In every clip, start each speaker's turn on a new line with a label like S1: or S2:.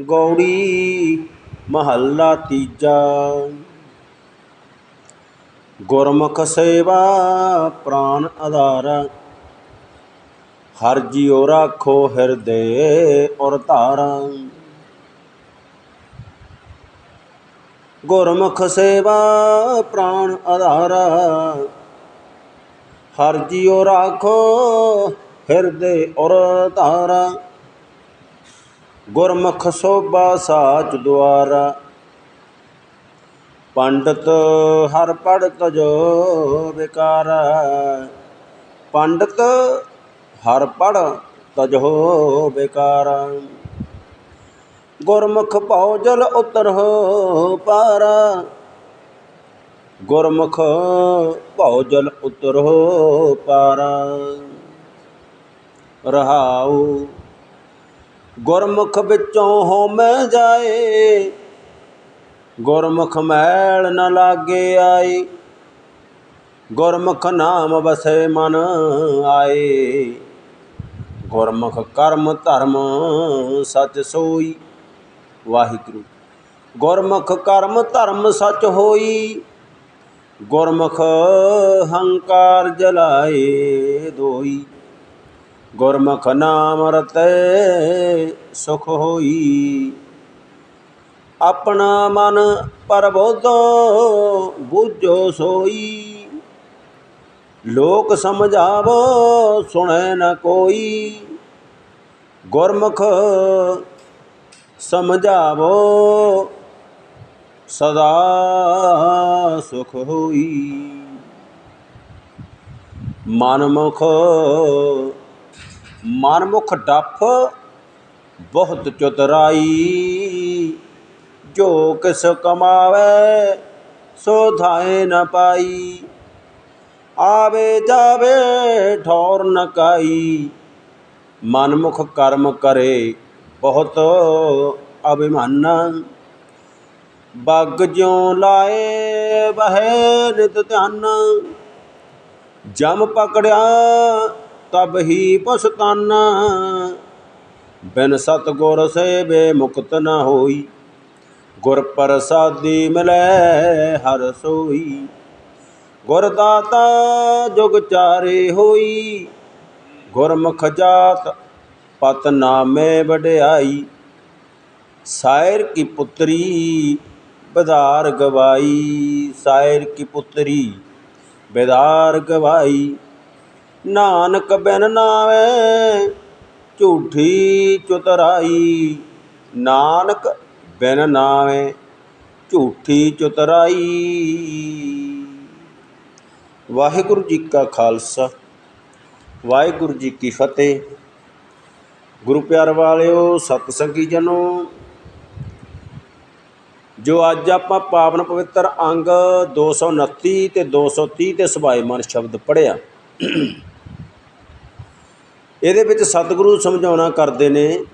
S1: ਗੌੜੀ ਮਹੱਲਾ ਤੀਜਾ। ਗੁਰਮੁਖ ਸੇਵਾ ਪ੍ਰਾਨ ਆਧਾਰ। ਹਰ ਜਿਉ ਰਾਖੋ ਹਿਰਦੇ ਔਰ ਧਾਰਾ। ਗੁਰਮੁਖ ਸੇਵਾ ਪ੍ਰਾਨ ਆਧਾਰਾ। ਹਰ ਜਿਉ ਰਾਖੋ ਹਿਰਦੇ ਔਰ ਧਾਰਾ। ਗੁਰਮੁਖ ਸੋਭਾ ਸਾਚ ਦੁਆਰਾ। ਪੰਡਤ ਹਰ ਪੜ ਤਜੋ ਵਿਕਾਰ। ਪੰਡਤ ਹਰ ਪੜ ਤਜੋ ਵਿਕਾਰ। ਗੁਰਮੁਖ ਭਉ ਜਲ ਉਤਰਹੁ ਪਾਰ। ਗੁਰਮੁਖ ਭਉ ਜਲ ਉਤਰਹੁ ਪਾਰ। ਰਹਾਉ ਗੁਰਮੁਖ ਵਿੱਚੋਂ ਹਉਮੈ ਜਾਏ। ਗੁਰਮੁਖ ਮੈਲ ਨ ਲਾਗੇ ਆਈ ਗੁਰਮੁਖ ਨਾਮ ਵਸੇ ਮਨ ਆਏ। ਗੁਰਮੁਖ ਕਰਮ ਧਰਮ ਸਚ ਸੋਈ। ਵਾਹਿਗੁਰੂ, ਗੁਰਮੁਖ ਕਰਮ ਧਰਮ ਸਚ ਹੋਈ। ਗੁਰਮੁਖ ਹੰਕਾਰ ਜਲਾਏ ਦੋਈ। ਗੁਰਮੁਖ ਨਾਮ ਰਤੇ ਸੁਖ ਹੋਈ। ਆਪਣਾ ਮਨ ਪਰਬੋਧੋ ਬੁੱਝੋ ਸੋਈ। ਲੋਕ ਸਮਝਾਵੋ, ਸੁਣੈ ਨ ਕੋਈ। ਗੁਰਮੁਖ ਸਮਝਾਵੋ, ਸਦਾ ਸੁਖ ਹੋਈ। ਮਨਮੁਖ ਮਨਮੁਖ ਡੱਫ ਬਹੁਤ ਚਤੁਰਾਈ। ਜੋ ਕਿਸ ਕਮਾਵੇ, ਸੋ ਧਾਏ ਨ ਪਾਈ। ਆਵੇ ਜਾਵੇ, ਠੌਰ ਨ ਕਾਈ। ਮਨਮੁਖ ਕਰਮ ਕਰੇ, ਬਹੁਤ ਅਭਿਮਾਨ। ਬੱਗ ਜਿਉ ਲਾਏ ਬਹਿ ਨਿਤ ਧਿਆਨ ਜਮ ਪਕੜਿਆ, ਤਬ ਹੀ ਪਛਤਾਨਾ ਬਿਨ ਸਤਗੁਰ ਸੇਵੇ ਮੁਕਤ ਨ ਹੋਈ। ਗੁਰ ਪ੍ਰਸਾਦੀ ਮਿਲੈ ਹਰ ਸੋਈ। ਗੁਰ ਦਾਤਾ ਜੁਗ ਚਾਰੇ ਹੋਈ। ਗੁਰਮੁਖ ਜਾਤ ਪਤ ਨਾਮੇ ਵਡਿਆਈ। ਸਾਇਰ ਕੀ ਪੁੱਤਰੀ ਬਦਾਰ ਗਵਾਈ। ਸਾਇਰ ਕੀ ਪੁੱਤਰੀ ਬੇਦਾਰ ਗਵਾਈ। ਨਾਨਕ ਬਿਨ ਨਾਵੇ ਝੂਠੀ ਚੁਤਰਾਈ। ਨਾਨਕ ਬਿਨ ਨਾਵੇ ਝੂਠੀ ਚੁਤਰਾਈ। ਵਾਹਿਗੁਰੂ ਜੀ ਕਾ ਖਾਲਸਾ, ਵਾਹਿਗੁਰੂ ਜੀ ਕੀ ਫਤਿਹ। ਗੁਰੂ ਪਿਆਰ ਵਾਲਿਓ, ਸਤ ਸੰਗੀ ਜਨੋ, ਜੋ ਅੱਜ ਆਪਾਂ ਪਾਵਨ ਪਵਿੱਤਰ ਅੰਗ 229 ਤੇ 230 ਤੇ ਸੁਭਾਏਮਨ ਸ਼ਬਦ ਪੜਿਆ ਇਹਦੇ ਵਿੱਚ ਸਤਿਗੁਰੂ ਸਮਝਾਉਣਾ ਕਰਦੇ ਨੇ,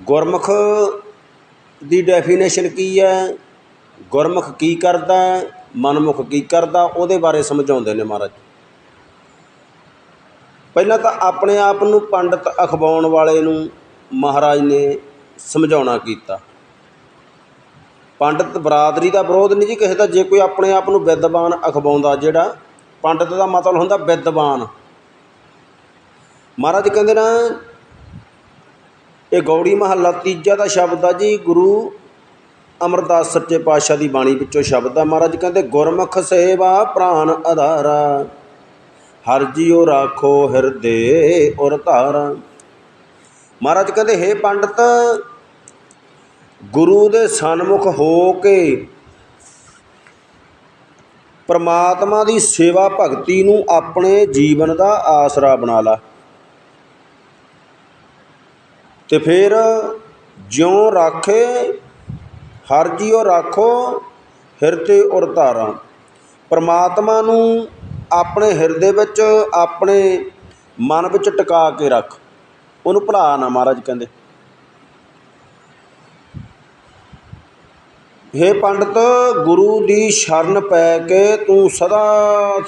S1: ਗੁਰਮੁਖ ਦੀ ਡੈਫੀਨੇਸ਼ਨ ਕੀ ਹੈ? ਗੁਰਮੁਖ ਕੀ ਕਰਦਾ ਮਨਮੁਖ ਕੀ ਕਰਦਾ ਉਹਦੇ ਬਾਰੇ ਸਮਝਾਉਂਦੇ ਨੇ ਮਹਾਰਾਜ। ਪਹਿਲਾਂ ਤਾਂ ਆਪਣੇ ਆਪ ਨੂੰ ਪੰਡਤ ਅਖਵਾਉਣ ਵਾਲੇ ਨੂੰ ਮਹਾਰਾਜ ਨੇ ਸਮਝਾਉਣਾ ਕੀਤਾ। ਪੰਡਤ ਬਰਾਦਰੀ ਦਾ ਵਿਰੋਧ ਨਹੀਂ ਜੀ ਕਿਸੇ ਦਾ। ਜੇ ਕੋਈ ਆਪਣੇ ਆਪ ਨੂੰ ਵਿਦਵਾਨ ਅਖਵਾਉਂਦਾ, ਜਿਹੜਾ ਪੰਡਤ ਦਾ ਮਤਲਬ ਹੁੰਦਾ ਵਿਦਵਾਨ ਮਹਾਰਾਜ ਕਹਿੰਦੇ ਨਾ, ਇਹ ਗੌੜੀ ਮਹੱਲਾ ਤੀਜਾ ਦਾ ਸ਼ਬਦ ਆ ਜੀ, ਗੁਰੂ ਅਮਰਦਾਸ ਸੱਚੇ ਪਾਤਸ਼ਾਹ ਦੀ ਬਾਣੀ ਵਿੱਚੋਂ ਸ਼ਬਦ ਆ। ਮਹਾਰਾਜ ਕਹਿੰਦੇ, ਗੁਰਮੁਖ ਸੇਵਾ ਪ੍ਰਾਨ ਆਧਾਰਾ, ਹਰ ਜਿਉ ਰਾਖੋ ਹਿਰਦੇ ਔਰ ਧਾਰਾ। ਮਹਾਰਾਜ ਕਹਿੰਦੇ हे ਪੰਡਤ, ਗੁਰੂ ਦੇ ਸਨਮੁਖ ਹੋ ਕੇ ਪਰਮਾਤਮਾ ਦੀ ਸੇਵਾ ਭਗਤੀ ਨੂੰ ਆਪਣੇ ਜੀਵਨ ਦਾ ਆਸਰਾ ਬਣਾ ਲਾ। ਤੇ ਫਿਰ ਜਿਉਂ ਰਾਖੇ, ਹਰ ਜੀਉ ਰਾਖੋ ਹਿਰਦੇ ਔਰ ਧਾਰਾ। ਪਰਮਾਤਮਾ ਨੂੰ ਆਪਣੇ ਹਿਰਦੇ ਵਿੱਚ, ਆਪਣੇ ਮਨ ਵਿੱਚ ਟਿਕਾ ਕੇ ਰੱਖ। ਉਹਨੂੰ ਭੁਲਾ ਨਾ ਮਹਾਰਾਜ ਕਹਿੰਦੇ। ਹੇ ਪੰਡਤ, ਗੁਰੂ ਦੀ ਸ਼ਰਨ ਪੈ ਕੇ ਤੂੰ ਸਦਾ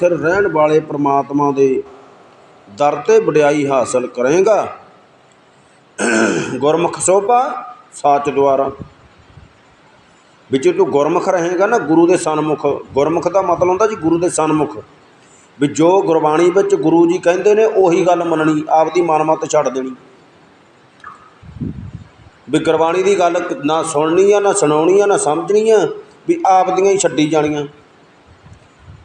S1: ਸਿਰ ਰਹਿਣ ਵਾਲੇ ਪ੍ਰਮਾਤਮਾ ਦੇ ਦਰ ਤੇ ਵਡਿਆਈ ਹਾਸਲ ਕਰੇਗਾ। ਗੁਰਮੁਖ ਸੋਭਾ, ਸਾਚ ਦੁਆਰਾ। ਵੀ ਵਿੱਚ ਤੂੰ ਗੁਰਮੁਖ ਰਹੇਗਾ ਨਾ, ਗੁਰੂ ਦੇ ਸਨਮੁਖ। ਗੁਰਮੁਖ ਦਾ ਮਤਲਬ ਹੁੰਦਾ ਜੀ ਗੁਰੂ ਦੇ ਸਨਮੁਖ। ਵੀ ਜੋ ਗੁਰਬਾਣੀ ਵਿੱਚ ਗੁਰੂ ਜੀ ਕਹਿੰਦੇ ਨੇ, ਉਹੀ ਗੱਲ ਮੰਨਣੀ, ਆਪਦੀ ਮਨਮਤ ਛੱਡ ਦੇਣੀ। ਵੀ ਗੁਰਬਾਣੀ ਦੀ ਗੱਲ ਨਾ ਸੁਣਨੀ ਆ, ਨਾ ਸੁਣਾਉਣੀ ਆ, ਨਾ ਸਮਝਣੀ ਆ, ਵੀ ਆਪਦੀਆਂ ਹੀ ਛੱਡੀ ਜਾਣੀਆਂ।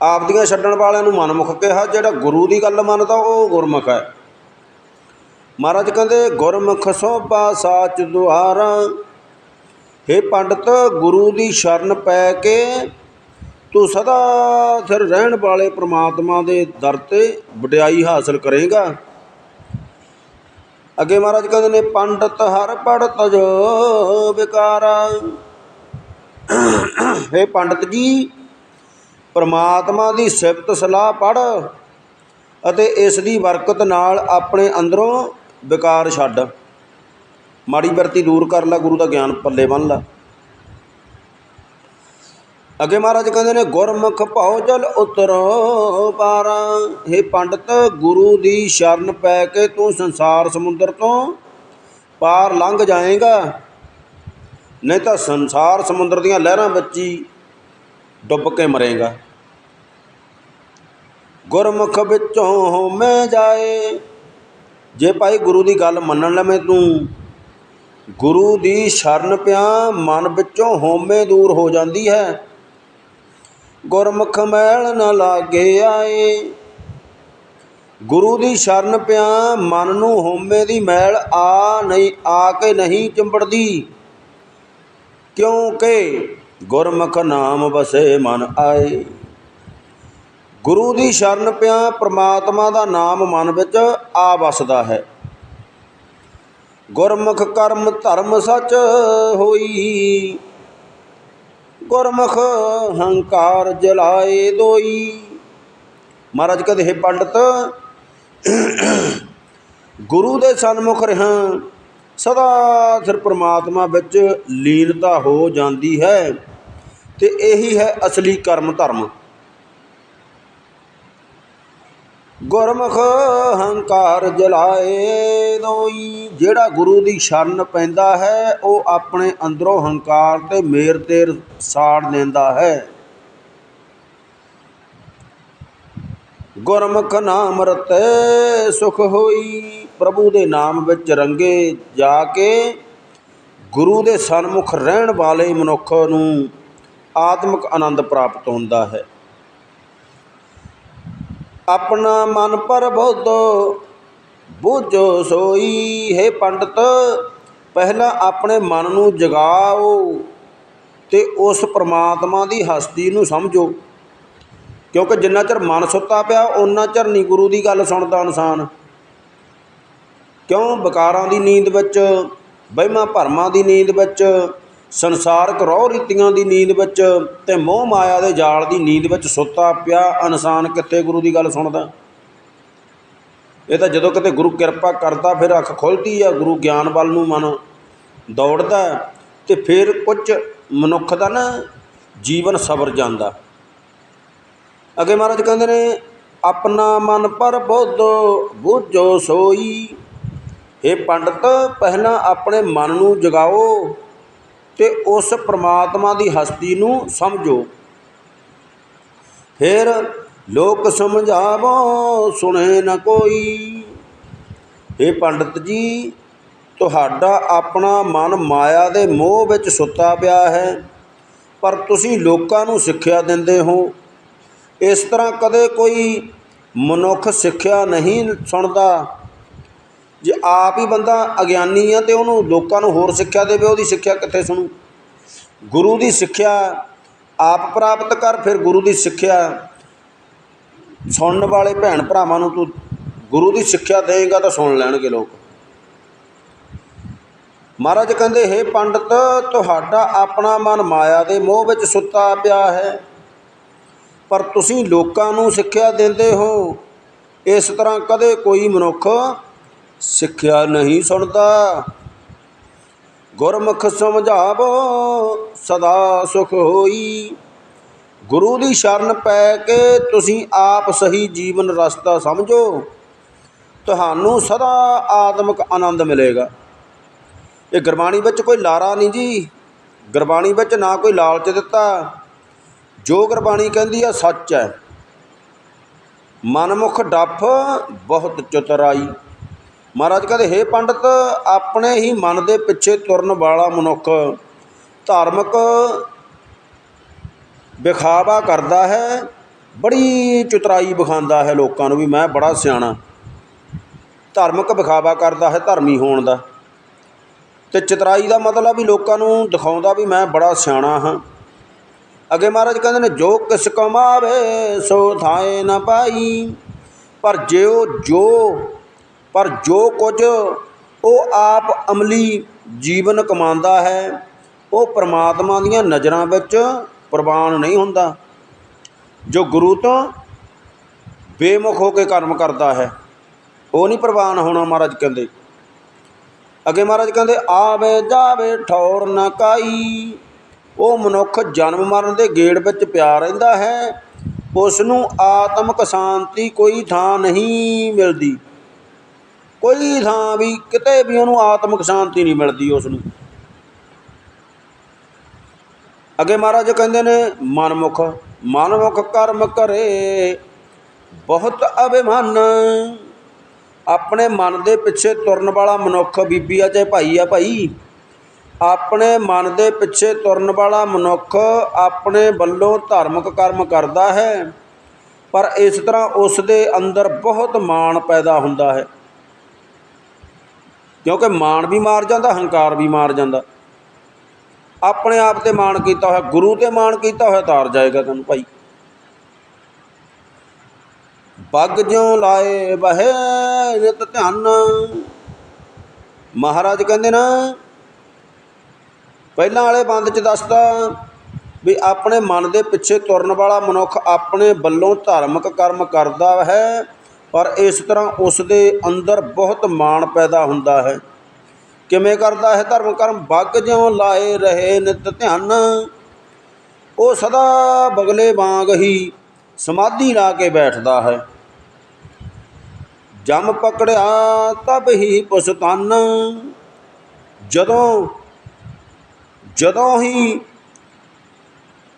S1: ਆਪਦੀਆਂ ਛੱਡਣ ਵਾਲਿਆਂ ਨੂੰ ਮਨਮੁਖ ਕਿਹਾ, ਜਿਹੜਾ ਗੁਰੂ ਦੀ ਗੱਲ ਮੰਨਦਾ, ਉਹ ਗੁਰਮੁਖ ਹੈ। ਮਹਾਰਾਜ ਕਹਿੰਦੇ, ਗੁਰਮੁਖ ਸੋਭਾ ਸਾਚ ਦੁਆਰਾ ਹੇ ਪੰਡਤ, ਗੁਰੂ ਦੀ ਸ਼ਰਨ ਪੈ ਕੇ ਤੂੰ ਸਦਾ ਸਿਰ ਰਹਿਣ ਵਾਲੇ ਪ੍ਰਮਾਤਮਾ ਦੇ ਦਰ ਤੇ ਵਡਿਆਈ ਹਾਸਲ ਕਰੇਗਾ। ਅੱਗੇ ਮਹਾਰਾਜ ਕਹਿੰਦੇ ਨੇ, ਪੰਡਤ ਹਰ ਪੜਤ ਜੋ ਵਿਕਾਰਾ। ਹੇ ਪੰਡਤ ਜੀ, ਪ੍ਰਮਾਤਮਾ ਦੀ ਸਿਫਤ ਸਲਾਹ ਪੜ ਅਤੇ ਇਸ ਦੀ ਬਰਕਤ ਨਾਲ ਆਪਣੇ ਅੰਦਰੋਂ ਵਿਕਾਰ ਛੱਡ। ਮਾੜੀ ਵਰਤੀ ਦੂਰ ਕਰ ਲੈ, ਗੁਰੂ ਦਾ ਗਿਆਨ ਪੱਲੇ ਬੰਨ ਲੈ। ਅੱਗੇ ਮਹਾਰਾਜ ਕਹਿੰਦੇ ਨੇ, ਗੁਰਮੁਖ ਭਉ ਜਲ ਉਤਰੋ ਪਾਰਾ। हे ਪੰਡਤ, ਗੁਰੂ ਦੀ ਸ਼ਰਨ ਪੈ ਕੇ ਤੂੰ ਸੰਸਾਰ ਸਮੁੰਦਰ ਤੋਂ ਪਾਰ ਲੰਘ ਜਾਏਗਾ। ਨਹੀਂ ਤਾਂ ਸੰਸਾਰ ਸਮੁੰਦਰ ਦੀਆਂ ਲਹਿਰਾਂ ਵਿੱਚ ਹੀ ਡੁੱਬ ਕੇ ਮਰੇਗਾ। ਗੁਰਮੁਖ ਵਿੱਚੋਂ ਮੈਂ ਜਾਏ ਜੇ ਭਾਈ ਗੁਰੂ ਦੀ ਗੱਲ ਮੰਨਣ ਲਵੇਂ ਤੂੰ, ਗੁਰੂ ਦੀ ਸ਼ਰਨ ਪਿਆ ਮਨ ਵਿੱਚੋਂ ਹੋਮੇ ਦੂਰ ਹੋ ਜਾਂਦੀ ਹੈ। ਗੁਰਮੁਖ ਮੈਲ ਨਾ ਲਾਗੇ ਆਏ। ਗੁਰੂ ਦੀ ਸ਼ਰਨ ਪਿਆ ਮਨ ਨੂੰ ਹੋਮੇ ਦੀ ਮੈਲ ਆ ਨਹੀਂ, ਆ ਕੇ ਨਹੀਂ ਚੰਬੜਦੀ। ਕਿਉਂਕਿ ਗੁਰਮੁਖ ਨਾਮ ਵਸੇ ਮਨ ਆਏ। ਗੁਰੂ ਦੀ ਸ਼ਰਨ ਪਿਆ ਪ੍ਰਮਾਤਮਾ ਦਾ ਨਾਮ ਮਨ ਵਿੱਚ ਆ ਵਸਦਾ ਹੈ। ਗੁਰਮੁਖ ਕਰਮ ਧਰਮ ਸੱਚ ਹੋਈ। ਗੁਰਮੁਖ ਹੰਕਾਰ ਜਲਾਏ ਦੋਈ। ਮਹਾਰਾਜ ਕਹਿੰਦੇ, ਹੈ ਪੰਡਤ, ਗੁਰੂ ਦੇ ਸਨਮੁਖ ਰਹਾ, ਸਦਾ ਸਿਰ ਪ੍ਰਮਾਤਮਾ ਵਿੱਚ ਲੀਨਤਾ ਹੋ ਜਾਂਦੀ ਹੈ ਤੇ ਇਹੀ ਹੈ ਅਸਲੀ ਕਰਮ ਧਰਮ। ਗੁਰਮੁਖ ਹੰਕਾਰ ਜਲਾਏ ਦੋਈ। ਜਿਹੜਾ ਗੁਰੂ ਦੀ ਸ਼ਰਨ ਪੈਂਦਾ ਹੈ, ਉਹ ਆਪਣੇ ਅੰਦਰੋਂ ਹੰਕਾਰ ਤੇ ਮੇਰ ਤੇਰ ਸਾੜ ਦਿੰਦਾ ਹੈ। ਗੁਰਮੁਖ ਨਾਮ ਰਤੇ ਸੁਖ ਹੋਈ, ਪ੍ਰਭੂ ਦੇ ਨਾਮ ਵਿੱਚ ਰੰਗੇ ਜਾ ਕੇ ਗੁਰੂ ਦੇ ਸਨਮੁਖ ਰਹਿਣ ਵਾਲੇ ਮਨੁੱਖ ਨੂੰ ਆਤਮਿਕ ਆਨੰਦ ਪ੍ਰਾਪਤ ਹੁੰਦਾ ਹੈ। ਆਪਣਾ ਮਨ ਪਰ ਬੋਧੋ ਬੂਝੋ ਸੋਈ। ਹੈ ਪੰਡਤ, ਪਹਿਲਾਂ ਆਪਣੇ ਮਨ ਨੂੰ ਜਗਾਓ ਤੇ ਉਸ ਪ੍ਰਮਾਤਮਾ ਦੀ ਹਸਤੀ ਨੂੰ ਸਮਝੋ। ਕਿਉਂਕਿ ਜਿੰਨਾ ਚਿਰ ਮਨ ਸੁੱਤਾ ਪਿਆ ਉਹਨਾਂ ਚਿਰ ਨਹੀਂ ਗੁਰੂ ਦੀ ਗੱਲ ਸੁਣਦਾ ਇਨਸਾਨ। ਕਿਉਂ? ਵਿਕਾਰਾਂ ਦੀ ਨੀਂਦ ਵਿੱਚ, ਵਹਿਮਾਂ ਭਰਮਾਂ ਦੀ ਨੀਂਦ ਵਿੱਚ ਸੰਸਾਰਕ ਰੋਹ ਰੀਤੀਆਂ ਦੀ ਨੀਂਦ ਵਿੱਚ ਤੇ ਮੋਹ ਮਾਇਆ ਦੇ ਜਾਲ ਦੀ ਨੀਂਦ ਵਿੱਚ ਸੁੱਤਾ ਪਿਆ ਇਨਸਾਨ ਕਿੱਥੇ ਗੁਰੂ ਦੀ ਗੱਲ ਸੁਣਦਾ? ਇਹ ਤਾਂ ਜਦੋਂ ਕਿਤੇ ਗੁਰੂ ਕਿਰਪਾ ਕਰਦਾ, ਫਿਰ ਅੱਖ ਖੁੱਲਦੀ ਆ, ਗੁਰੂ ਗਿਆਨ ਵੱਲ ਨੂੰ ਮਨ ਦੌੜਦਾ ਤੇ ਫਿਰ ਕੁਝ ਮਨੁੱਖ ਦਾ ਨਾ ਜੀਵਨ ਸਬਰ ਜਾਂਦਾ। ਅੱਗੇ ਮਹਾਰਾਜ ਕਹਿੰਦੇ ਨੇ, ਆਪਣਾ ਮਨ ਪਰ ਬੋਧੋ ਬੁੱਝੋ ਸੋਈ। ਇਹ ਪੰਡਤ, ਪਹਿਲਾਂ ਆਪਣੇ ਮਨ ਨੂੰ ਜਗਾਓ। ਤੇ ਉਸ ਪ੍ਰਮਾਤਮਾ ਦੀ ਹਸਤੀ ਨੂੰ ਸਮਝੋ। ਫਿਰ ਲੋਕ ਸਮਝਾਵੋ, ਸੁਣੇ ਨਾ ਕੋਈ। ਇਹ ਪੰਡਤ ਜੀ, ਤੁਹਾਡਾ ਆਪਣਾ ਮਨ ਮਾਇਆ ਦੇ ਮੋਹ ਵਿੱਚ ਸੁੱਤਾ ਪਿਆ ਹੈ, ਪਰ ਤੁਸੀਂ ਲੋਕਾਂ ਨੂੰ ਸਿੱਖਿਆ ਦਿੰਦੇ ਹੋ। ਇਸ ਤਰ੍ਹਾਂ ਕਦੇ ਕੋਈ ਮਨੁੱਖ ਸਿੱਖਿਆ ਨਹੀਂ ਸੁਣਦਾ। ਜੇ ਆਪ ਹੀ ਬੰਦਾ ਅਗਿਆਨੀ ਆ ਤੇ ਉਹਨੂੰ ਲੋਕਾਂ ਨੂੰ ਹੋਰ ਸਿੱਖਿਆ ਦੇਵੇ, ਉਹਦੀ ਸਿੱਖਿਆ ਕਿੱਥੇ ਸੁਣੂ? ਗੁਰੂ ਦੀ ਸਿੱਖਿਆ ਆਪ ਪ੍ਰਾਪਤ ਕਰ, ਫਿਰ ਗੁਰੂ ਦੀ ਸਿੱਖਿਆ ਸੁਣਨ ਵਾਲੇ ਭੈਣ ਭਰਾਵਾਂ ਨੂੰ ਤੂੰ ਗੁਰੂ ਦੀ ਸਿੱਖਿਆ ਦੇਏਗਾ ਤਾਂ ਸੁਣ ਲੈਣਗੇ ਲੋਕ। ਮਹਾਰਾਜ ਕਹਿੰਦੇ हे ਪੰਡਤ, ਤੁਹਾਡਾ ਆਪਣਾ ਮਨ ਮਾਇਆ ਦੇ ਮੋਹ ਵਿੱਚ ਸੁੱਤਾ ਪਿਆ ਹੈ, ਪਰ ਤੁਸੀਂ ਲੋਕਾਂ ਨੂੰ ਸਿੱਖਿਆ ਦਿੰਦੇ ਹੋ। ਇਸ ਤਰ੍ਹਾਂ ਕਦੇ ਕੋਈ ਮਨੁੱਖ ਸਿੱਖਿਆ ਨਹੀਂ ਸੁਣਦਾ। ਗੁਰਮੁਖ ਸਮਝਾਵੋ, ਸਦਾ ਸੁਖ ਹੋਈ। ਗੁਰੂ ਦੀ ਸ਼ਰਨ ਪੈ ਕੇ ਤੁਸੀਂ ਆਪ ਸਹੀ ਜੀਵਨ ਰਸਤਾ ਸਮਝੋ। ਤੁਹਾਨੂੰ ਸਦਾ ਆਤਮਿਕ ਆਨੰਦ ਮਿਲੇਗਾ। ਇਹ ਗੁਰਬਾਣੀ ਵਿੱਚ ਕੋਈ ਲਾਰਾ ਨਹੀਂ ਜੀ। ਗੁਰਬਾਣੀ ਵਿੱਚ ਨਾ ਕੋਈ ਲਾਲਚ ਦਿੱਤਾ। ਜੋ ਗੁਰਬਾਣੀ ਕਹਿੰਦੀ ਆ, ਸੱਚ ਹੈ। ਮਨਮੁਖ ਡੱਫ, ਬਹੁਤ ਚਤੁਰਾਈ। ਮਹਾਰਾਜ ਕਹਿੰਦੇ, ਹੇ ਪੰਡਤ, ਆਪਣੇ ਹੀ ਮਨ ਦੇ ਪਿੱਛੇ ਤੁਰਨ ਵਾਲਾ ਮਨੁੱਖ ਧਾਰਮਿਕ ਵਿਖਾਵਾ ਕਰਦਾ ਹੈ, ਬੜੀ ਚਤੁਰਾਈ ਵਿਖਾਉਂਦਾ ਹੈ ਲੋਕਾਂ ਨੂੰ ਵੀ ਮੈਂ ਬੜਾ ਸਿਆਣਾ। ਧਾਰਮਿਕ ਵਿਖਾਵਾ ਕਰਦਾ ਹੈ ਧਰਮੀ ਹੋਣ ਦਾ। ਤੇ ਚਤਰਾਈ ਦਾ ਮਤਲਬ ਵੀ ਲੋਕਾਂ ਨੂੰ ਦਿਖਾਉਂਦਾ ਵੀ ਮੈਂ ਬੜਾ ਸਿਆਣਾ ਹਾਂ। ਅੱਗੇ ਮਹਾਰਾਜ ਕਹਿੰਦੇ ਨੇ, ਜੋ ਕਿਸ ਕਮਾਵੇ ਸੋ ਥਾਏ ਨਾ ਪਾਈ, ਪਰ ਜਿਉ ਜੋ ਪਰ ਜੋ ਕੁਝ ਉਹ ਆਪ ਅਮਲੀ ਜੀਵਨ ਕਮਾਉਂਦਾ ਹੈ, ਉਹ ਪਰਮਾਤਮਾ ਦੀਆਂ ਨਜ਼ਰਾਂ ਵਿੱਚ ਪ੍ਰਵਾਨ ਨਹੀਂ ਹੁੰਦਾ। ਜੋ ਗੁਰੂ ਤੋਂ ਬੇਮੁਖ ਹੋ ਕੇ ਕਰਮ ਕਰਦਾ ਹੈ, ਉਹ ਨਹੀਂ ਪ੍ਰਵਾਨ ਹੋਣਾ ਮਹਾਰਾਜ ਕਹਿੰਦੇ। ਅੱਗੇ ਮਹਾਰਾਜ ਕਹਿੰਦੇ, ਆਵੇ ਜਾਵੇ ਠੌਰ ਨਾ ਕਾਈ, ਉਹ ਮਨੁੱਖ ਜਨਮ ਮਰਨ ਦੇ ਗੇੜ ਵਿੱਚ ਪਿਆ ਰਹਿੰਦਾ ਹੈ ਉਸ ਨੂੰ ਆਤਮਿਕ ਸ਼ਾਂਤੀ ਕੋਈ ਥਾਂ ਨਹੀਂ ਮਿਲਦੀ। ਕੋਈ ਥਾਂ ਵੀ, ਕਿਤੇ ਵੀ ਉਹਨੂੰ ਆਤਮਿਕ ਸ਼ਾਂਤੀ ਨਹੀਂ ਮਿਲਦੀ ਉਸ ਨੂੰ ਅੱਗੇ ਮਹਾਰਾਜ ਕਹਿੰਦੇ ਨੇ, ਮਨਮੁਖ ਮਨਮੁਖ ਕਰਮ ਕਰੇ, ਬਹੁਤ ਅਭਿਮਾਨ। ਆਪਣੇ ਮਨ ਦੇ ਪਿੱਛੇ ਤੁਰਨ ਵਾਲਾ ਮਨੁੱਖ ਬੀਬੀ ਆ, ਚਾਹੇ ਭਾਈ ਆ, ਭਾਈ। ਆਪਣੇ ਮਨ ਦੇ ਪਿੱਛੇ ਤੁਰਨ ਵਾਲਾ ਮਨੁੱਖ ਆਪਣੇ ਵੱਲੋਂ ਧਾਰਮਿਕ ਕਰਮ ਕਰਦਾ ਹੈ, ਪਰ ਇਸ ਤਰ੍ਹਾਂ ਉਸ ਦੇ ਅੰਦਰ ਬਹੁਤ ਮਾਣ ਪੈਦਾ ਹੁੰਦਾ ਹੈ। ਕਿਉਂਕਿ ਮਾਣ ਵੀ ਮਾਰ ਜਾਂਦਾ, ਹੰਕਾਰ ਵੀ ਮਾਰ ਜਾਂਦਾ। ਆਪਣੇ ਆਪ ਤੇ ਮਾਣ ਕੀਤਾ ਹੋਇਆ, ਗੁਰੂ ਤੇ ਮਾਣ ਕੀਤਾ ਹੋਇਆ, ਤਾਰ ਜਾਏਗਾ ਤੈਨੂੰ ਭਾਈ। ਪੱਗ ਜਿਉ ਲਾਏ ਬਹਿ ਨਿਤ ਧਿਆਨ ਮਹਾਰਾਜ ਕਹਿੰਦੇ ਨਾ, ਪਹਿਲਾਂ ਵਾਲੇ ਬੰਦ ਚ ਦੱਸਦਾ ਵੀ ਆਪਣੇ ਮਨ ਦੇ ਪਿੱਛੇ ਤੁਰਨ ਵਾਲਾ ਮਨੁੱਖ ਆਪਣੇ ਵੱਲੋਂ ਧਾਰਮਿਕ ਕਰਮ ਕਰਦਾ ਹੈ। ਪਰ ਇਸ ਤਰ੍ਹਾਂ ਉਸ ਦੇ ਅੰਦਰ ਬਹੁਤ ਮਾਣ ਪੈਦਾ ਹੁੰਦਾ ਹੈ। ਕਿਵੇਂ ਕਰਦਾ ਹੈ ਧਰਮ ਕਰਮ? ਬੱਗ ਜਿਉ ਲਾਏ ਰਹੇ ਨਿਤ ਧਿਆਨ। ਉਹ ਸਦਾ ਬਗਲੇ ਵਾਂਗ ਹੀ ਸਮਾਧੀ ਲਾ ਕੇ ਬੈਠਦਾ ਹੈ। ਜਮ ਪਕੜਿਆ ਤਬ ਹੀ ਪੁਸਤਨ ਜਦੋਂ ਜਦੋਂ ਹੀ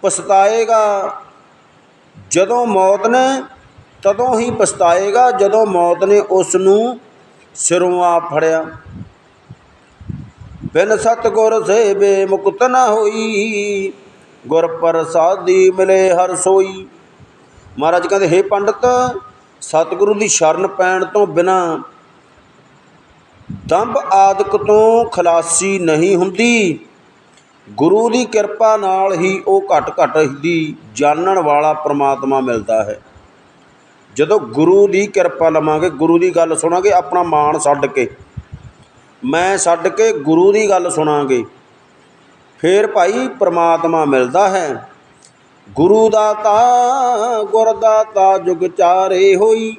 S1: ਪਛਤਾਏਗਾ, ਜਦੋਂ ਮੌਤ ਨੇ ਤਦੋਂ ਹੀ ਪਛਤਾਏਗਾ ਜਦੋਂ ਮੌਤ ਨੇ ਉਸ ਨੂੰ ਸਿਰੋਂ ਆ ਫੜਿਆ। ਬਿਨ ਸਤਗੁਰ ਸੇਵੇ ਮੁਕਤ ਨ ਹੋਈ, ਗੁਰ ਪ੍ਰਸਾਦੀ ਮਿਲੇ ਹਰ ਸੋਈ। ਮਹਾਰਾਜ ਕਹਿੰਦੇ हे ਪੰਡਤ, ਸਤਿਗੁਰੂ ਦੀ ਸ਼ਰਨ ਪੈਣ ਤੋਂ ਬਿਨਾ ਦੰਭ ਆਦਿਕ ਤੋਂ ਖਲਾਸੀ ਨਹੀਂ ਹੁੰਦੀ। ਗੁਰੂ ਦੀ ਕਿਰਪਾ ਨਾਲ ਹੀ ਉਹ ਘਟ ਘਟ ਦੀ ਜਾਣਨ ਵਾਲਾ ਪ੍ਰਮਾਤਮਾ ਮਿਲਦਾ ਹੈ। ਜਦੋਂ ਗੁਰੂ ਦੀ ਕਿਰਪਾ ਲਵਾਂਗੇ, ਗੁਰੂ ਦੀ ਗੱਲ ਸੁਣਾਂਗੇ, ਆਪਣਾ ਮਾਣ ਛੱਡ ਕੇ। ਮੈਂ ਛੱਡ ਕੇ ਗੁਰੂ ਦੀ ਗੱਲ ਸੁਣਾਂਗੇ। ਫੇਰ ਭਾਈ ਪ੍ਰਮਾਤਮਾ ਮਿਲਦਾ ਹੈ। ਗੁਰੂ ਦਾਤਾ ਗੁਰ ਦਾਤਾ ਜੁਗ ਚਾਰੇ ਹੋਈ।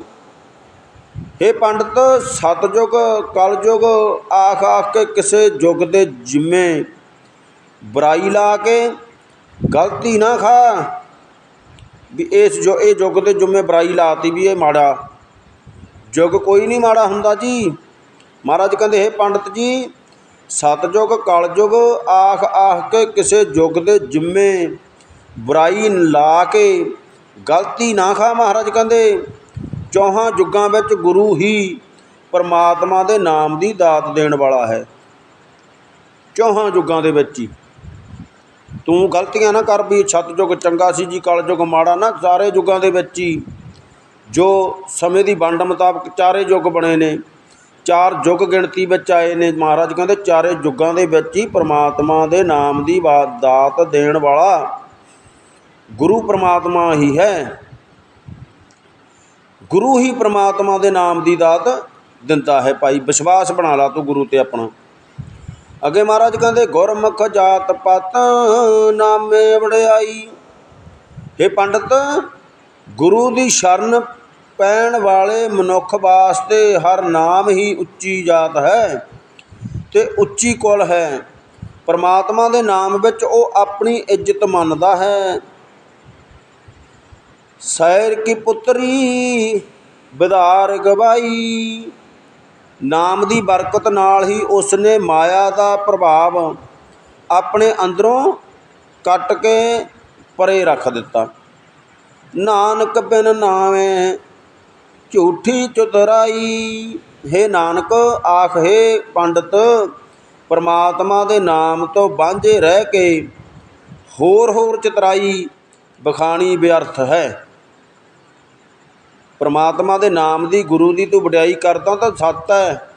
S1: ਇਹ ਪੰਡਤ, ਸਤਜੁਗ, ਕਲਯੁਗ, ਆਖ ਆਖ ਕੇ ਕਿਸੇ ਯੁੱਗ ਦੇ ਜਿੰਮੇ ਬੁਰਾਈ ਲਾ ਕੇ ਗਲਤੀ ਨਾ ਖਾ। ਵੀ ਇਸ ਜੋ, ਇਹ ਯੁੱਗ ਦੇ ਜੁਮੇ ਬੁਰਾਈ ਲਾਤੀ ਵੀ ਇਹ ਮਾੜਾ। ਯੁੱਗ ਕੋਈ ਨਹੀਂ ਮਾੜਾ ਹੁੰਦਾ ਜੀ। ਮਹਾਰਾਜ ਕਹਿੰਦੇ, ਹੈ ਪੰਡਤ ਜੀ, ਸਤਜੁਗ, ਕਲਯੁਗ, ਆਖ ਆਖ ਕੇ ਕਿਸੇ ਯੁੱਗ ਦੇ ਜਿੰਮੇ ਬੁਰਾਈ ਲਾ ਕੇ ਗਲਤੀ ਨਾ ਖਾ, ਮਹਾਰਾਜ ਕਹਿੰਦੇ। ਚੌਹਾਂ ਯੁੱਗਾਂ ਵਿੱਚ ਗੁਰੂ ਹੀ ਪਰਮਾਤਮਾ ਦੇ ਨਾਮ ਦੀ ਦਾਤ ਦੇਣ ਵਾਲਾ ਹੈ। ਚੌਹਾਂ ਯੁੱਗਾਂ ਦੇ ਵਿੱਚ ਹੀ। ਤੂੰ ਗਲਤੀਆਂ ਨਾ ਕਰ ਵੀ ਯੁੱਗ ਚੰਗਾ ਸੀ ਜੀ, ਕਲ ਯੁੱਗ ਮਾੜਾ ਨਾ, ਸਾਰੇ ਯੁੱਗਾਂ ਦੇ ਵਿੱਚ ਹੀ ਜੋ ਸਮੇਂ ਦੀ ਵੰਡ ਮੁਤਾਬਕ ਚਾਰੇ ਯੁੱਗ ਬਣੇ ਨੇ, ਚਾਰ ਯੁੱਗ ਗਿਣਤੀ ਵਿੱਚ ਆਏ ਨੇ, ਮਹਾਰਾਜ ਕਹਿੰਦੇ ਚਾਰੇ ਯੁੱਗਾਂ ਦੇ ਵਿੱਚ ਹੀ ਪ੍ਰਮਾਤਮਾ ਦੇ ਨਾਮ ਦੀ ਵਾ- ਦਾਤ ਦੇਣ ਵਾਲਾ ਗੁਰੂ ਪ੍ਰਮਾਤਮਾ ਹੀ ਹੈ। ਗੁਰੂ ਹੀ ਪ੍ਰਮਾਤਮਾ ਦੇ ਨਾਮ ਦੀ ਦਾਤ ਦਿੰਦਾ ਹੈ ਭਾਈ, ਵਿਸ਼ਵਾਸ ਬਣਾ ਲਾ ਤੂੰ ਗੁਰੂ ਤੇ ਆਪਣਾ। ਅੱਗੇ ਮਹਾਰਾਜ ਕਹਿੰਦੇ, ਗੁਰਮੁਖ ਜਾਤ ਪਤ ਨਾਮੇ ਵਡਿਆਈ ਇਹ ਪੰਡਤ, ਗੁਰੂ ਦੀ ਸ਼ਰਨ ਪੈਣ ਵਾਲੇ ਮਨੁੱਖ ਵਾਸਤੇ ਹਰ ਨਾਮ ਹੀ ਉੱਚੀ ਜਾਤ ਹੈ ਤੇ ਉੱਚੀ ਕੁਲ ਹੈ। ਪਰਮਾਤਮਾ ਦੇ ਨਾਮ ਵਿੱਚ ਉਹ ਆਪਣੀ ਇੱਜ਼ਤ ਮੰਨਦਾ ਹੈ। ਸੈਰ ਕੀ ਪੁੱਤਰੀ, ਬਿਦਾਰ ਗਵਾਈ। ਨਾਮ ਦੀ ਬਰਕਤ ਨਾਲ ਹੀ ਉਸ ਨੇ ਮਾਇਆ ਦਾ ਪ੍ਰਭਾਵ ਆਪਣੇ ਅੰਦਰੋਂ ਕੱਟ ਕੇ ਪਰੇ ਰੱਖ ਦਿੱਤਾ। ਨਾਨਕ ਬਿਨ ਨਾਵੇਂ ਝੂਠੀ ਚਤੁਰਾਈ, ਹੇ ਨਾਨਕ, ਆਖੇ ਪੰਡਤ, ਪਰਮਾਤਮਾ ਦੇ ਨਾਮ ਤੋਂ ਵਾਂਝੇ ਰਹਿ ਕੇ ਹੋਰ ਹੋਰ ਚਤਰਾਈ ਬਖਾਣੀ ਵਿਅਰਥ ਹੈ। ਪਰਮਾਤਮਾ ਦੇ ਨਾਮ ਦੀ ਗੁਰੂ ਦੀ ਤੂੰ ਵਡਿਆਈ ਕਰਦਾ ਤਾਂ ਸੱਤ ਹੈ।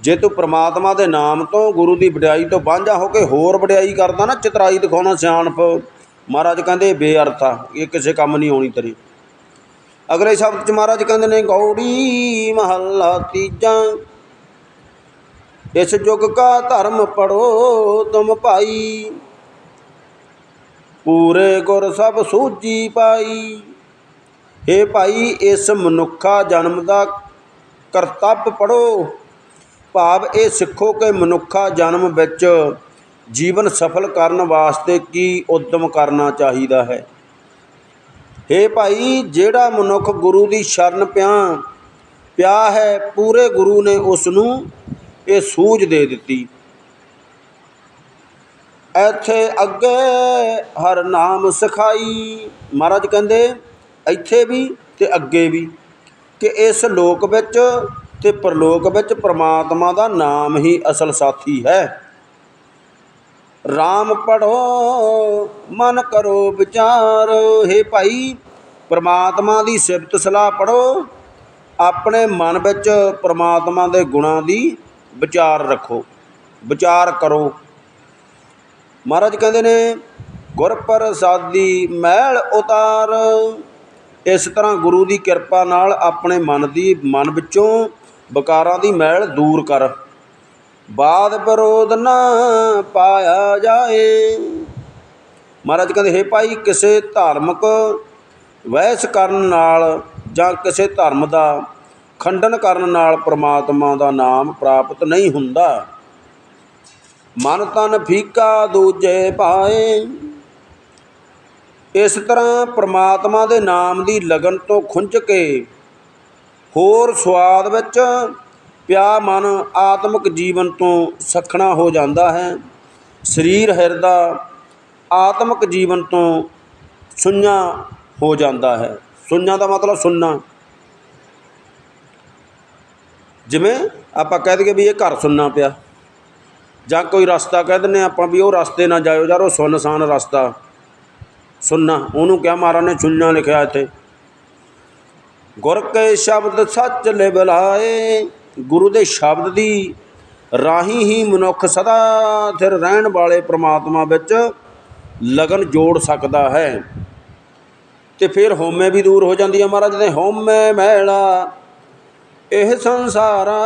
S1: ਜੇ ਤੂੰ ਪ੍ਰਮਾਤਮਾ ਦੇ ਨਾਮ ਤੋਂ ਗੁਰੂ ਦੀ ਵਡਿਆਈ ਤੋਂ ਵਾਂਝਾ ਹੋ ਕੇ ਹੋਰ ਵਡਿਆਈ ਕਰਦਾ ਨਾ, ਚਤਰਾਈ ਦਿਖਾਉਣਾ ਸਿਆਣਪ। ਮਹਾਰਾਜ ਕਹਿੰਦੇ ਬੇਅਰਥ ਆ, ਇਹ ਕਿਸੇ ਕੰਮ ਨਹੀਂ ਆਉਣੀ ਤੇਰੀ। ਅਗਲੇ ਸ਼ਬਦ ਚ ਮਹਾਰਾਜ ਕਹਿੰਦੇ ਨੇ, ਗੌੜੀ ਮਹੱਲਾ ਤੀਜਾ। ਇਸ ਯੁਗ ਕਾ ਧਰਮ ਪੜੋ ਤੁਮ ਭਾਈ। ਪੂਰੇ ਗੁਰ ਸਭ ਸੂਜੀ ਪਾਈ। ਹੇ ਭਾਈ, ਇਸ ਮਨੁੱਖਾ ਜਨਮ ਦਾ ਕਰਤੱਵ ਪੜੋ ਭਾਵ ਇਹ ਸਿੱਖੋ ਕਿ ਮਨੁੱਖਾ ਜਨਮ ਵਿੱਚ ਜੀਵਨ ਸਫਲ ਕਰਨ ਵਾਸਤੇ ਕੀ ਉਦਮ ਕਰਨਾ ਚਾਹੀਦਾ ਹੈ। ਏ ਭਾਈ, ਜਿਹੜਾ ਮਨੁੱਖ ਗੁਰੂ ਦੀ ਸ਼ਰਨ ਪਿਆ ਪਿਆ ਹੈ, ਪੂਰੇ ਗੁਰੂ ਨੇ ਉਸ ਨੂੰ ਇਹ ਸੂਝ ਦੇ ਦਿੱਤੀ। ਇੱਥੇ ਅੱਗੇ ਹਰ ਨਾਮ ਸਿਖਾਈ। ਮਹਾਰਾਜ ਕਹਿੰਦੇ ਇੱਥੇ ਵੀ ਅਤੇ ਅੱਗੇ ਵੀ ਕਿ ਇਸ ਲੋਕ ਵਿੱਚ ਅਤੇ ਪਰਲੋਕ ਵਿੱਚ ਪਰਮਾਤਮਾ ਦਾ ਨਾਮ ਹੀ ਅਸਲ ਸਾਥੀ ਹੈ। RAM ਪੜੋ ਮਨ ਕਰੋ ਵਿਚਾਰ, ਹੈ ਭਾਈ, ਪਰਮਾਤਮਾ ਦੀ ਸਿਫਤ ਸਲਾਹ ਪੜੋ ਆਪਣੇ ਮਨ ਵਿੱਚ ਪਰਮਾਤਮਾ ਦੇ ਗੁਣਾਂ ਦੀ ਵਿਚਾਰ ਰੱਖੋ, ਵਿਚਾਰ ਕਰੋ। ਮਹਾਰਾਜ ਕਹਿੰਦੇ ਨੇ ਗੁਰ ਪ੍ਰਸਾਦੀ ਮਹਿਲ ਉਤਾਰ। ਇਸ ਤਰ੍ਹਾਂ ਗੁਰੂ ਦੀ ਕਿਰਪਾ ਨਾਲ ਆਪਣੇ ਮਨ ਦੀ, ਮਨ ਵਿੱਚੋਂ ਵਿਕਾਰਾਂ ਦੀ ਮੈਲ ਦੂਰ ਕਰ। ਬਾਦ ਵਿਰੋਧ ਨਾ ਪਾਇਆ ਜਾਏ। ਮਹਾਰਾਜ ਕਹਿੰਦੇ, ਹੈ ਭਾਈ, ਕਿਸੇ ਧਾਰਮਿਕ ਵਹਿਸ ਕਰਨ ਨਾਲ ਜਾਂ ਕਿਸੇ ਧਰਮ ਦਾ ਖੰਡਨ ਕਰਨ ਨਾਲ ਪ੍ਰਮਾਤਮਾ ਦਾ ਨਾਮ ਪ੍ਰਾਪਤ ਨਹੀਂ ਹੁੰਦਾ। ਮਨ ਤਨ ਫੀਕਾ ਦੂਜੇ ਪਾਏ। ਇਸ ਤਰ੍ਹਾਂ ਪ੍ਰਮਾਤਮਾ ਦੇ ਨਾਮ ਦੀ ਲਗਨ ਤੋਂ ਖੁੰਝ ਕੇ ਹੋਰ ਸਵਾਦ ਵਿੱਚ ਪਿਆ ਮਨ ਆਤਮਿਕ ਜੀਵਨ ਤੋਂ ਸਖਣਾ ਹੋ ਜਾਂਦਾ ਹੈ। ਸਰੀਰ ਹਿਰਦਾ ਆਤਮਿਕ ਜੀਵਨ ਤੋਂ ਸੁੰਨਾ ਹੋ ਜਾਂਦਾ ਹੈ। ਸੁੰਨਾ ਦਾ ਮਤਲਬ ਸੁੰਨਾ। ਜਿਵੇਂ ਆਪਾਂ ਕਹਿ ਦਈਏ ਵੀ ਇਹ ਘਰ ਸੁੰਨਾ ਪਿਆ। ਜਾਂ ਕੋਈ ਰਸਤਾ ਕਹਿ ਦਿੰਦੇ ਆਪਾਂ ਵੀ ਉਹ ਰਸਤੇ ਨਾ ਜਾਇਓ ਯਾਰ, ਉਹ ਸੁੰਨਸਾਨ ਰਸਤਾ। ਸੁਣਨਾ, ਉਹਨੂੰ ਕਿਹਾ ਮਹਾਰਾਜ ਨੇ ਸੁੰਨਾ ਲਿਖਿਆ ਇੱਥੇ। ਗੁਰ ਕੇ ਸ਼ਬਦ ਸੱਚ ਲੈ ਗੁਰੂ ਦੇ ਸ਼ਬਦ ਦੀ ਰਾਹੀਂ ਹੀ ਮਨੁੱਖ ਸਦਾ ਸਿਰ ਰਹਿਣ ਵਾਲੇ ਪ੍ਰਮਾਤਮਾ ਵਿੱਚ ਲਗਨ ਜੋੜ ਸਕਦਾ ਹੈ। ਤੇ ਫਿਰ ਹਉਮੈ ਵੀ ਦੂਰ ਹੋ ਜਾਂਦੀ ਹੈ ਮਹਾਰਾਜ ਦੇ, ਹਉਮੈ ਮਹਿਲਾ, ਇਹ ਸੰਸਾਰਾ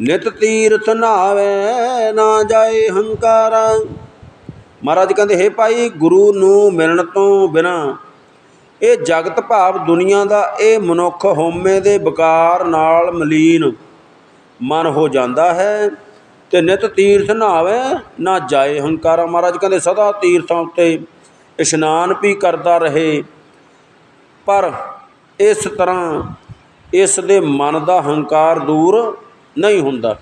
S1: ਨਿਤ ਤੀਰਥ ਨਾਵੇ ਨਾ ਜਾਏ ਹੰਕਾਰਾ। ਮਹਾਰਾਜ ਕਹਿੰਦੇ, ਹੈ ਭਾਈ, ਗੁਰੂ ਨੂੰ ਮਿਲਣ ਤੋਂ ਬਿਨਾ ਇਹ ਜਗਤ ਭਾਵ ਦੁਨੀਆ ਦਾ ਇਹ ਮਨੁੱਖ ਹਉਮੈ ਦੇ ਵਿਕਾਰ ਨਾਲ ਮਲੀਨ ਮਨ ਹੋ ਜਾਂਦਾ ਹੈ ਤੇ ਨਿਤ ਤੀਰਥ ਨਹਾਵੇ, ਨਾ ਜਾਏ ਹੰਕਾਰਾ। ਮਹਾਰਾਜ ਕਹਿੰਦੇ, ਸਦਾ ਤੀਰਥਾਂ ਉੱਤੇ ਇਸ਼ਨਾਨ ਵੀ ਕਰਦਾ ਰਹੇ। ਪਰ ਇਸ ਤਰ੍ਹਾਂ ਇਸ ਦੇ ਮਨ ਦਾ ਹੰਕਾਰ ਦੂਰ ਨਹੀਂ ਹੁੰਦਾ।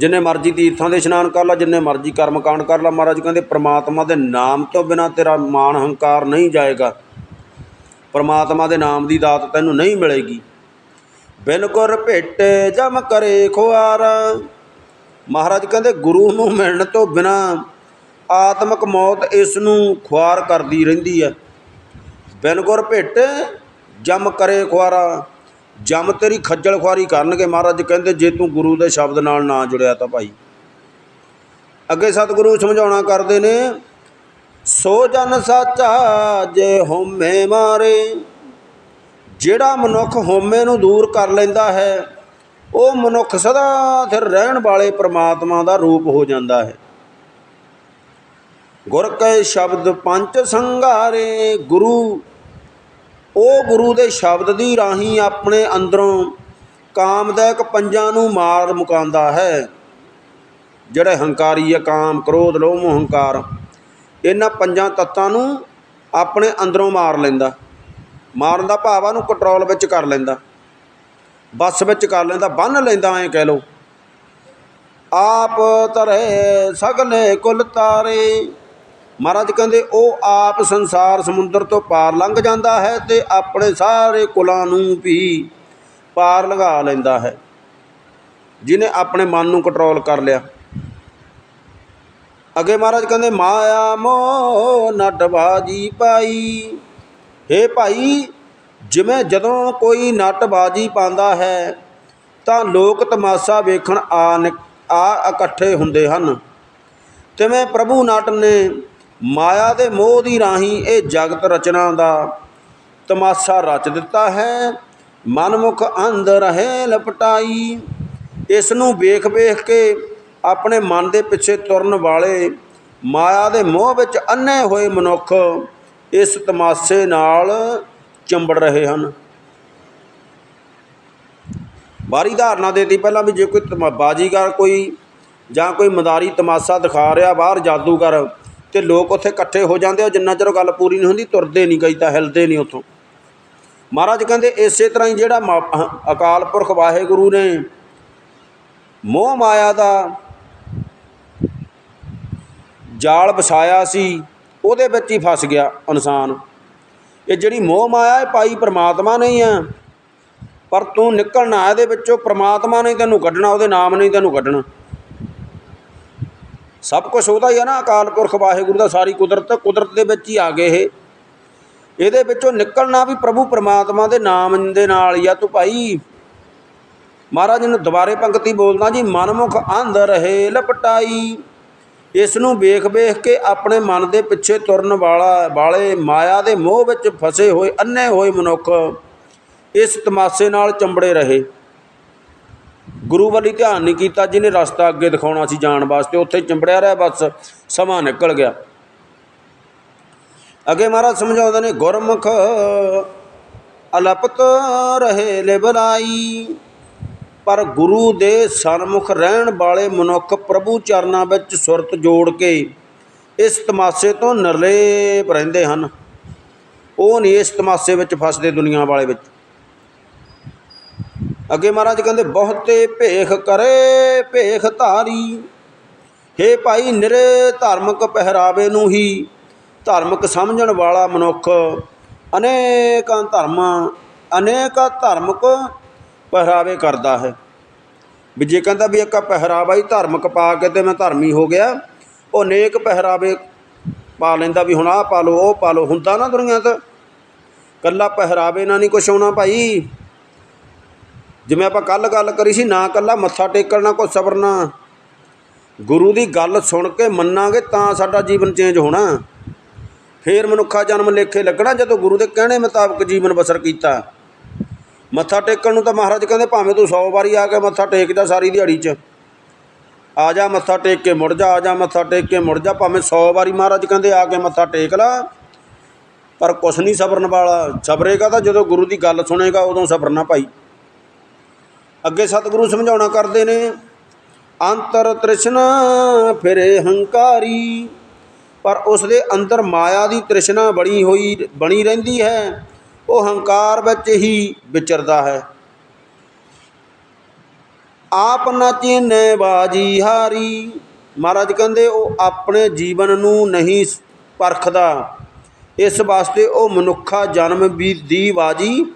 S1: ਜਿੰਨੇ ਮਰਜ਼ੀ ਤੀਰਥਾਂ ਦੇ ਇਸ਼ਨਾਨ ਕਰ ਲਾ, ਜਿੰਨੇ ਮਰਜ਼ੀ ਕਰਮ ਕਾਂਡ ਕਰ ਲਾ, ਮਹਾਰਾਜ ਕਹਿੰਦੇ, ਪ੍ਰਮਾਤਮਾ ਦੇ ਨਾਮ ਤੋਂ ਬਿਨਾ ਤੇਰਾ ਮਾਨ ਹੰਕਾਰ ਨਹੀਂ ਜਾਏਗਾ। ਪ੍ਰਮਾਤਮਾ ਦੇ ਨਾਮ ਦੀ ਦਾਤ ਤੈਨੂੰ ਨਹੀਂ ਮਿਲੇਗੀ। ਬਿਨ ਗੁਰ ਭੇਟੇ ਜਮ ਕਰੇ ਖੁਆਰ। ਮਹਾਰਾਜ ਕਹਿੰਦੇ, ਗੁਰੂ ਨੂੰ ਮਿਲਣ ਤੋਂ ਬਿਨਾ ਆਤਮਿਕ ਮੌਤ ਇਸ ਨੂੰ ਖੁਆਰ ਕਰਦੀ ਰਹਿੰਦੀ ਹੈ। ਬਿਨ ਗੁਰ ਭੇਟੇ ਜਮ ਕਰੇ ਖੁਆਰਾ। ਜਮ ਤੇਰੀ ਖੱਜਲ ਖੁਆਰੀ ਕਰਨਗੇ ਮਹਾਰਾਜ, ਕਹਿੰਦੇ ਜੇ ਤੂੰ ਗੁਰੂ ਦੇ ਸ਼ਬਦ ਨਾਲ ਨਾ ਜੁੜਿਆ ਤਾਂ ਭਾਈ। ਅੱਗੇ ਸਤਿਗੁਰੂ ਸਮਝਾਉਣਾ ਕਰਦੇ ਨੇ, ਸੋ ਜਨ ਸਾਚਾ ਜੇ ਹਉਮੈ ਮਾਰੇ, ਜਿਹੜਾ ਮਨੁੱਖ ਹੋਮੇ ਨੂੰ ਦੂਰ ਕਰ ਲੈਂਦਾ ਹੈ, ਉਹ ਮਨੁੱਖ ਸਦਾ ਸਿਰ ਰਹਿਣ ਵਾਲੇ ਪ੍ਰਮਾਤਮਾ ਦਾ ਰੂਪ ਹੋ ਜਾਂਦਾ ਹੈ। ਗੁਰ ਕੈ ਸ਼ਬਦ ਪੰਜ ਸੰਘਾਰੇ ਗੁਰੂ ਉਹ ਗੁਰੂ ਦੇ ਸ਼ਬਦ ਦੀ ਰਾਹੀਂ ਆਪਣੇ ਅੰਦਰੋਂ ਕਾਮਦਾਇਕ ਪੰਜਾਂ ਨੂੰ ਮਾਰ ਮੁਕਾਉਂਦਾ ਹੈ। ਜਿਹੜੇ ਹੰਕਾਰੀ ਹੈ ਕਾਮ, ਕ੍ਰੋਧ, ਲੋਭ ਹੰਕਾਰ ਇਹਨਾਂ ਪੰਜਾਂ ਤੱਤਾਂ ਨੂੰ ਆਪਣੇ ਅੰਦਰੋਂ ਮਾਰ ਲੈਂਦਾ। ਮਾਰਨ ਦਾ ਭਾਵ ਨੂੰ ਕੰਟਰੋਲ ਵਿੱਚ ਕਰ ਲੈਂਦਾ। ਬੱਸ ਵਿੱਚ ਕਰ ਲੈਂਦਾ, ਬੰਨ ਲੈਂਦਾ, ਐਂ ਕਹਿ ਲਓ। ਆਪ ਤਰੇ ਸਗਲੇ ਕੁਲ ਤਾਰੇ ਮਹਾਰਾਜ ਕਹਿੰਦੇ, ਉਹ ਆਪ ਸੰਸਾਰ ਸਮੁੰਦਰ ਤੋਂ ਪਾਰ ਲੰਘ ਜਾਂਦਾ ਹੈ ਤੇ ਆਪਣੇ ਸਾਰੇ ਕੁਲਾਂ ਨੂੰ ਵੀ ਪਾਰ ਲਗਾ ਲੈਂਦਾ ਹੈ। ਜਿਹਨੇ ਆਪਣੇ ਮਨ ਨੂੰ ਕੰਟਰੋਲ ਕਰ ਲਿਆ। ਅੱਗੇ ਮਹਾਰਾਜ ਕਹਿੰਦੇ, ਮਾਇਆ ਮੋਹ ਨਟਬਾਜੀ ਪਾਈ। ਹੇ ਭਾਈ, ਜਿਵੇਂ ਜਦੋਂ ਕੋਈ ਨੱਟਬਾਜ਼ੀ ਪਾਉਂਦਾ ਹੈ, ਤਾਂ ਲੋਕ ਤਮਾਸ਼ਾ ਵੇਖਣ ਆ ਨਿਕ- ਆ ਇਕੱਠੇ ਹੁੰਦੇ ਹਨ। ਤਿਵੇਂ ਪ੍ਰਭੂ ਨਟ ਨੇ ਮਾਇਆ ਦੇ ਮੋਹ ਦੀ ਰਾਹੀਂ ਇਹ ਜਗਤ ਰਚਨਾ ਦਾ ਤਮਾਸ਼ਾ ਰਚ ਦਿੱਤਾ ਹੈ। ਮਨਮੁਖ ਅੰਧ ਰਹੇ ਲਪਟਾਈ। ਇਸ ਨੂੰ ਵੇਖ ਵੇਖ ਕੇ ਆਪਣੇ ਮਨ ਦੇ ਪਿੱਛੇ ਤੁਰਨ ਵਾਲੇ ਮਾਇਆ ਦੇ ਮੋਹ ਵਿੱਚ ਅੰਨੇ ਹੋਏ ਮਨੁੱਖ ਇਸ ਤਮਾਸ਼ੇ ਨਾਲ ਚੰਬੜ ਰਹੇ ਹਨ। ਬਾਰੀ ਧਾਰਨਾ ਦੇਤੀ ਪਹਿਲਾਂ ਵੀ ਜੇ ਕੋਈ ਤਮਾ- ਬਾਜੀਗਰ ਕੋਈ ਜਾਂ ਕੋਈ ਮਦਾਰੀ ਤਮਾਸ਼ਾ ਦਿਖਾ ਰਿਹਾ, ਬਾਹਰ ਜਾਦੂਗਰ ਤੇ ਲੋਕ ਉੱਥੇ ਇਕੱਠੇ ਹੋ ਜਾਂਦੇ ਉਹ ਜਿੰਨਾ ਚਿਰ ਉਹ ਗੱਲ ਪੂਰੀ ਨਹੀਂ ਹੁੰਦੀ, ਤੁਰਦੇ ਨਹੀਂ ਕਈ ਤਾਂ ਹਿਲਦੇ ਨਹੀਂ ਉੱਥੋਂ। ਮਹਾਰਾਜ ਕਹਿੰਦੇ, ਇਸੇ ਤਰ੍ਹਾਂ ਹੀ ਜਿਹੜਾ ਮਾ- ਅਕਾਲ ਪੁਰਖ ਵਾਹਿਗੁਰੂ ਨੇ ਮੋਹ ਮਾਇਆ ਦਾ ਜਾਲ ਵਸਾਇਆ ਸੀ, ਉਹਦੇ ਵਿੱਚ ਹੀ ਫਸ ਗਿਆ ਇਨਸਾਨ। ਇਹ ਜਿਹੜੀ ਮੋਹ ਮਾਇਆ, ਇਹ ਪਾਈ ਪ੍ਰਮਾਤਮਾ ਨਹੀਂ ਹੀ ਆ। ਪਰ ਤੂੰ ਨਿਕਲਣਾ, ਇਹਦੇ ਵਿੱਚੋਂ ਪ੍ਰਮਾਤਮਾ ਨੇ ਤੈਨੂੰ ਕੱਢਣਾ, ਉਹਦੇ ਨਾਮ ਨੇ ਤੈਨੂੰ ਕੱਢਣਾ। ਸਭ ਕੁਝ ਉਹਦਾ ਹੀ ਆ ਨਾ, ਅਕਾਲ ਪੁਰਖ, ਵਾਹਿਗੁਰੂ ਦਾ ਸਾਰੀ ਕੁਦਰਤ ਕੁਦਰਤ ਦੇ ਵਿੱਚ ਹੀ ਆ ਗਏ ਇਹ। ਇਹਦੇ ਵਿੱਚੋਂ ਨਿਕਲਣਾ ਵੀ ਪ੍ਰਭੂ ਪਰਮਾਤਮਾ ਦੇ ਨਾਮ ਦੇ ਨਾਲ ਹੀ ਆ। ਤੂੰ ਭਾਈ, ਮਹਾਰਾਜ ਨੂੰ ਦੁਬਾਰੇ ਪੰਕਤੀ ਬੋਲਦਾ ਜੀ, ਮਨਮੁਖ ਅੰਧ ਰਹੇ ਲਪਟਾਈ। ਇਸ ਨੂੰ ਵੇਖ ਵੇਖ ਕੇ ਆਪਣੇ ਮਨ ਦੇ ਪਿੱਛੇ ਤੁਰਨ ਵਾਲਾ, ਵਾਲੇ ਮਾਇਆ ਦੇ ਮੋਹ ਵਿੱਚ ਫਸੇ ਹੋਏ ਅੰਨੇ ਹੋਏ ਮਨੁੱਖ ਇਸ ਤਮਾਸ਼ੇ ਨਾਲ ਚੰਬੜੇ ਰਹੇ। ਗੁਰੂ ਵੱਲ ਧਿਆਨ ਨਹੀਂ ਕੀਤਾ, ਜਿਹਨੇ ਰਸਤਾ ਅੱਗੇ ਦਿਖਾਉਣਾ ਸੀ ਜਾਣ ਵਾਸਤੇ, ਉੱਥੇ ਚਿੰਬੜਿਆ ਰਿਹਾ, ਬਸ ਸਮਾਂ ਨਿਕਲ ਗਿਆ। ਅੱਗੇ ਮਹਾਰਾਜ ਸਮਝਾਉਂਦੇ ਨੇ, ਗੁਰਮੁਖ ਅਲਪਤ ਰਹੇ ਲਿਬਲਾਈ ਪਰ ਗੁਰੂ ਦੇ ਸਨਮੁਖ ਰਹਿਣ ਵਾਲੇ ਮਨੁੱਖ ਪ੍ਰਭੂ ਚਰਨਾਂ ਵਿੱਚ ਸੁਰਤ ਜੋੜ ਕੇ ਇਸ ਤਮਾਸ਼ੇ ਤੋਂ ਨਿਰਲੇਪ ਰਹਿੰਦੇ ਹਨ। ਉਹ ਨਹੀਂ ਇਸ ਤਮਾਸ਼ੇ ਵਿੱਚ ਫਸਦੇ ਦੁਨੀਆ ਵਾਲੇ ਵਿੱਚ। ਅੱਗੇ ਮਹਾਰਾਜ ਕਹਿੰਦੇ, ਬਹੁਤੇ ਭੇਖ ਕਰੇ ਭੇਖ ਧਾਰੀ। ਹੇ ਭਾਈ ਨਿਰੇ ਧਾਰਮਿਕ ਪਹਿਰਾਵੇ ਨੂੰ ਹੀ ਧਾਰਮਿਕ ਸਮਝਣ ਵਾਲਾ ਮਨੁੱਖ ਅਨੇਕਾਂ ਧਰਮਾਂ, ਅਨੇਕਾਂ ਧਾਰਮਿਕ ਪਹਿਰਾਵੇ ਕਰਦਾ ਹੈ। ਵੀ ਜੇ ਕਹਿੰਦਾ ਵੀ ਇੱਕ ਪਹਿਰਾਵਾ ਹੀ ਧਾਰਮਿਕ ਪਾ ਕੇ ਤੇ ਮੈਂ ਧਰਮੀ ਹੋ ਗਿਆ, ਉਹ ਨੇਕ ਪਹਿਰਾਵੇ ਪਾ ਲੈਂਦਾ ਵੀ ਹੁਣ ਆਹ ਪਾ ਲਓ, ਉਹ ਪਾ ਲਓ, ਹੁੰਦਾ ਨਾ ਦੁਨੀਆ ਤੇ ਕੱਲਾ ਪਹਿਰਾਵੇ ਨਾਲ ਨਹੀਂ ਕੁਛ ਆਉਣਾ ਭਾਈ। ਜਿਵੇਂ ਆਪਾਂ ਕੱਲ ਗੱਲ ਕਰੀ ਸੀ, ਨਾ ਕੱਲਾ ਮੱਥਾ ਟੇਕਣ, ਨਾ ਕੋਈ ਸਬਰਨਾ ਗੁਰੂ ਦੀ ਗੱਲ ਸੁਣ ਕੇ ਮੰਨਾਂਗੇ ਤਾਂ ਸਾਡਾ ਜੀਵਨ ਚੇਂਜ ਹੋਣਾ। ਫੇਰ ਮਨੁੱਖਾ ਜਨਮ ਲੇਖੇ ਲੱਗਣਾ, ਜਦੋਂ ਗੁਰੂ ਦੇ ਕਹਿਣੇ ਮੁਤਾਬਕ ਜੀਵਨ ਬਸਰ ਕੀਤਾ। ਮੱਥਾ ਟੇਕਣ ਨੂੰ ਤਾਂ ਮਹਾਰਾਜ ਕਹਿੰਦੇ, ਭਾਵੇਂ ਤੂੰ 100 ਵਾਰੀ ਆ ਕੇ ਮੱਥਾ ਟੇਕ ਜਾ ਸਾਰੀ ਦਿਹਾੜੀ 'ਚ। ਆ ਜਾ ਮੱਥਾ ਟੇਕ ਕੇ ਮੁੜ ਜਾ, ਆ ਜਾ ਮੱਥਾ ਟੇਕ ਕੇ ਮੁੜ ਜਾ, ਭਾਵੇਂ 100 ਵਾਰੀ ਮਹਾਰਾਜ ਕਹਿੰਦੇ ਆ ਕੇ ਮੱਥਾ ਟੇਕ ਲਾ। ਪਰ ਕੁਛ ਨਹੀਂ ਸਬਰਨ ਵਾਲਾ। ਸਬਰੇਗਾ ਤਾਂ ਜਦੋਂ ਗੁਰੂ ਦੀ ਗੱਲ ਸੁਣੇਗਾ, ਉਦੋਂ ਸਬਰਨਾ ਭਾਈ। ਅੱਗੇ ਸਤਿਗੁਰੂ ਸਮਝਾਉਣਾ ਕਰਦੇ ਨੇ, ਅੰਤਰ ਤ੍ਰਿਸ਼ਨਾ ਫਿਰੇ ਹੰਕਾਰੀ, ਪਰ ਉਸ ਦੇ ਅੰਦਰ ਮਾਇਆ ਦੀ ਤ੍ਰਿਸ਼ਨਾ ਬਣੀ ਹੋਈ, ਬਣੀ ਰਹਿੰਦੀ ਹੈ, ਉਹ ਹੰਕਾਰ ਵਿੱਚ ਹੀ ਵਿਚਰਦਾ ਹੈ। ਆਪ ਨਾ ਚੀਨੇ ਬਾਜੀ ਹਾਰੀ, ਮਹਾਰਾਜ ਕਹਿੰਦੇ ਉਹ ਆਪਣੇ ਜੀਵਨ ਨੂੰ ਨਹੀਂ ਪਰਖਦਾ। ਇਸ ਵਾਸਤੇ ਉਹ ਮਨੁੱਖਾ ਜਨਮ ਵੀ ਦੀ ਬਾਜੀ